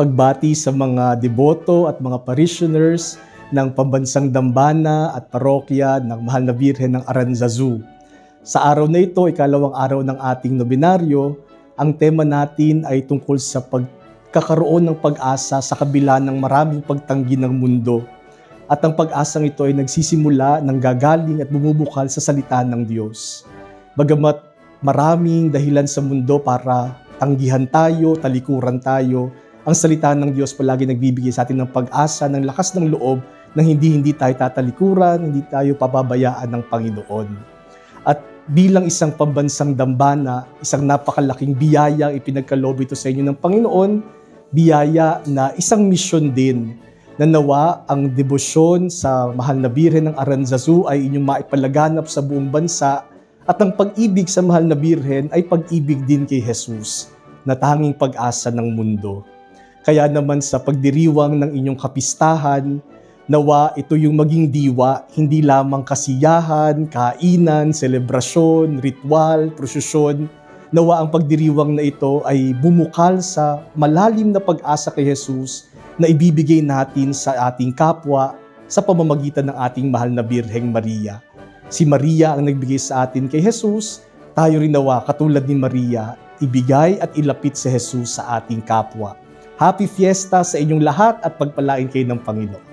pagbati sa mga deboto at mga parishioners ng Pambansang Dambana at Parokya ng Mahal na Birhen ng Aranzazu. Sa araw na ito, ikalawang araw ng ating nobinaryo, ang tema natin ay tungkol sa pagkakaroon ng pag-asa sa kabila ng maraming pagtanggi ng mundo. At ang pag-asang ito ay nagsisimula ng gagaling at bumubukal sa salita ng Diyos. Bagamat maraming dahilan sa mundo para tanggihan tayo, talikuran tayo, ang salita ng Diyos palagi nagbibigay sa atin ng pag-asa, ng lakas ng loob, na hindi-hindi tayo tatalikuran, hindi tayo pababayaan ng Panginoon. At bilang isang pambansang dambana, isang napakalaking biyaya ang ipinagkaloob ito sa inyo ng Panginoon, biyaya na isang misyon din na nawa ang debosyon sa mahal na birhen ng Aranzazu ay inyong maipalaganap sa buong bansa at ang pag-ibig sa mahal na birhen ay pag-ibig din kay Jesus na tanging pag-asa ng mundo. Kaya naman sa pagdiriwang ng inyong kapistahan, nawa ito yung maging diwa, hindi lamang kasiyahan, kainan, selebrasyon, ritual, prosesyon. Nawa ang pagdiriwang na ito ay bumukal sa malalim na pag-asa kay Jesus na ibibigay natin sa ating kapwa sa pamamagitan ng ating mahal na Birheng Maria. Si Maria ang nagbigay sa atin kay Jesus, tayo rin nawa katulad ni Maria, ibigay at ilapit si Jesus sa ating kapwa. Happy Fiesta sa inyong lahat at pagpalain kayo ng Panginoon.